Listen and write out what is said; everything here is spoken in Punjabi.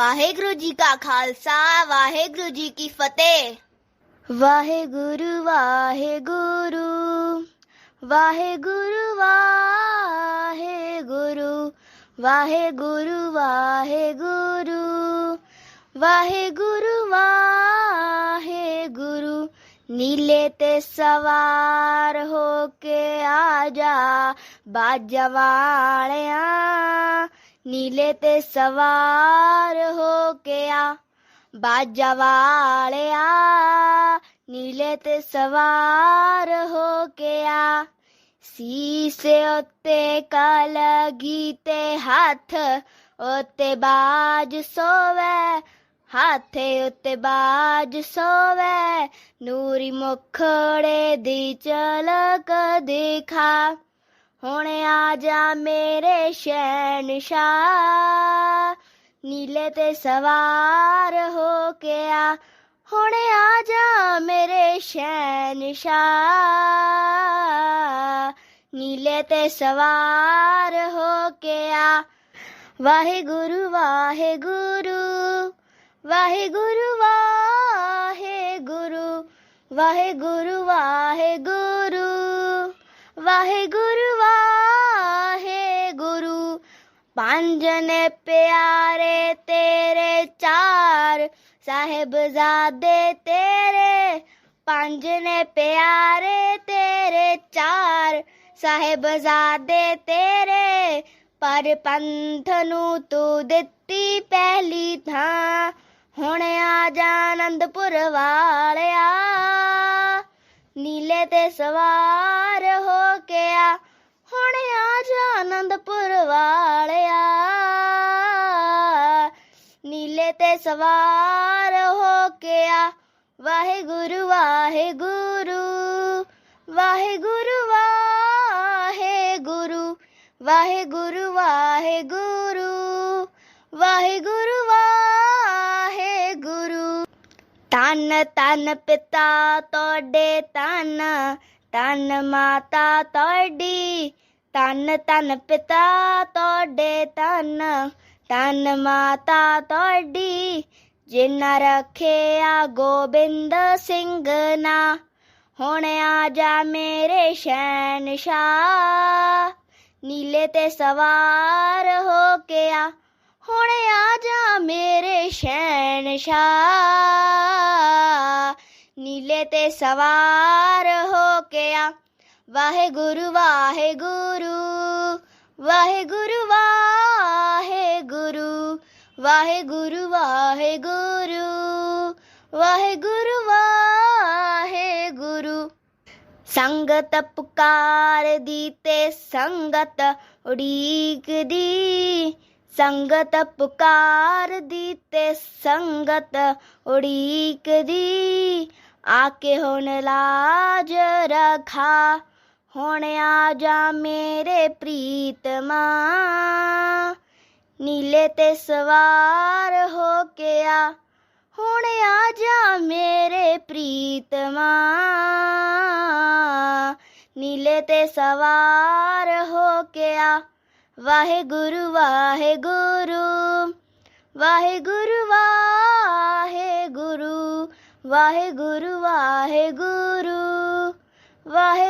ਵਾਹਿਗੁਰੂ ਜੀ ਕਾ ਖਾਲਸਾ ਵਾਹਿਗੁਰੂ ਜੀ ਕੀ ਫਤਿਹ ਵਾਹਿਗੁਰੂ ਵਾਹਿਗੁਰੂ ਵਾਹਿਗੁਰੂ ਵਾਹਿਗੁਰੂ ਵਾਹਿਗੁਰੂ ਵਾਹਿਗੁਰੂ ਵਾਹਿਗੁਰੂ ਵਾਹਿਗੁਰੂ ਨੀਲੇ ਤੇ ਸਵਾਰ ਹੋ ਕੇ ਆ ਜਾ ਬਾਜਾ ਵਾਲਿਆ ਨੀਲੇ ਤੇ ਸਵਾਰ ਹੋ ਗਿਆ ਆ, ਬਾਜਾ ਵਾਲਿਆ। ਨੀਲੇ ਤੇ ਸਵਾਰ ਹੋ ਗਿਆ ਸੀਸੇ ਉੱਤੇ ਕਲਗੀ ਤੇ ਹੱਥ, ਉੱਤੇ ਬਾਜ ਸੋਵੇ। ਹਾਥੇ ਉੱਤੇ ਬਾਜ ਸੋਵੇ, ਨੂਰੀ ਮੁਖੜੇ ਦੀ ਚਲਕ ਦਿਖਾ। ਹੁਣ ਆ ਜਾ ਮੇਰੇ ਸ਼ੈਨ ਸ਼ਹਿਨशाह ਨੀਲੇ ਤੇ ਸਵਾਰ ਹੋ ਕੇ ਆ। ਹੁਣ ਆ ਜਾ ਮੇਰੇ ਸ਼ੈਨ ਸ਼ਹਿਨशाह ਨੀਲੇ ਤੇ ਸਵਾਰ ਹੋ ਕੇ ਆ। ਵਾਹਿਗੁਰੂ ਵਾਹਿਗੁਰੂ ਵਾਹਿਗੁਰੂ ਵਾਹਿਗੁਰੂ ਵਾਹਿਗੁਰੂ ਵਾਹਿਗੁਰੂ ਵਾਹਿਗੁਰੂ। ਪੰਜ ਨੇ ਪਿਆਰੇ ਤੇਰੇ ਚਾਰ ਸਾਹਿਬਜ਼ਾਦੇ ਤੇਰੇ। ਪੰਜ ਨੇ ਪਿਆਰੇ ਤੇਰੇ ਚਾਰ ਸਾਹਿਬਜ਼ਾਦੇ ਤੇਰੇ। ਪਰ ਪੰਥ ਨੂੰ ਤੂੰ ਦਿੱਤੀ ਪਹਿਲੀ ਥਾਂ, ਹੁਣ ਆ ਜਾ ਆਨੰਦਪੁਰ ਵਾਲਿਆ। ਨੀਲੇ ਤੇ ਸਵਾਰ ਨੀਲੇ ਤੇ ਸਵਾਰ ਹੋ ਕੇ ਆ। ਵਾਹਿਗੁਰੂ ਵਾਹਿਗੁਰੂ ਵਾਹਿਗੁਰੂ ਵਾਹਿਗੁਰੂ ਵਾਹਿਗੁਰੂ ਵਾਹਿਗੁਰੂ ਵਾਹਿਗੁਰੂ ਵਾਹਿਗੁਰੂ। ਤਨ ਤਨ ਪਿਤਾ ਤੁਹਾਡੇ ਤਨ ਤਨ ਮਾਤਾ ਤੁਹਾਡੀ। ਤਨ ਤਨ ਪਿਤਾ ਤੁਹਾਡੇ ਤਨ ਤਨ ਮਾਤਾ ਤੁਹਾਡੀ, ਜਿਨ੍ਹਾਂ ਰੱਖਿਆ ਗੋਬਿੰਦ ਸਿੰਘ ਨਾ। ਹੁਣ ਆ ਜਾ ਮੇਰੇ ਸ਼ੈਨ ਸ਼ਾ ਨੀਲੇ ਤੇ ਸਵਾਰ ਹੋ ਕੇ ਆ। ਹੁਣ ਆ ਜਾ ਮੇਰੇ ਸ਼ੈਨ ਸ਼ਾ ਨੀਲੇ ਤੇ ਸਵਾਰ ਹੋ ਕੇ ਆ। ਵਾਹਿਗੁਰੂ ਵਾਹਿਗੁਰੂ ਵਾਹਿਗੁਰੂ ਵਾਹਿਗੁਰੂ ਵਾਹਿਗੁਰੂ ਵਾਹਿਗੁਰੂ ਵਾਹਿਗੁਰੂ ਵਾਹਿਗੁਰੂ। ਸੰਗਤ ਪੁਕਾਰ ਦੀ ਤੇ ਸੰਗਤ ਉਡੀਕ ਦੀ। ਸੰਗਤ ਪੁਕਾਰ ਦੀ ਤੇ ਸੰਗਤ ਉਡੀਕ ਉਡੀਕਦੀ ਆਕੇ ਹੁਣ ਲਾਜ ਰਖਾ। ਹੁਣ ਆ ਜਾ ਮੇਰੇ ਪ੍ਰੀਤਮਾ। ਨੀਲੇ ਤੇ ਸਵਾਰ ਹੋ ਕੇ ਆ। ਹੁਣ ਆ ਜਾ ਮੇਰੇ ਪ੍ਰੀਤਮਾ ਨੀਲੇ ਤੇ ਸਵਾਰ ਹੋ ਕੇ ਆ। ਵਾਹਿਗੁਰੂ ਵਾਹਿਗੁਰੂ ਵਾਹਿਗੁਰੂ ਵਾਹਿਗੁਰੂ ਵਾਹਿਗੁਰੂ ਵਾਹਿਗੁਰੂ ਵਾਹਿ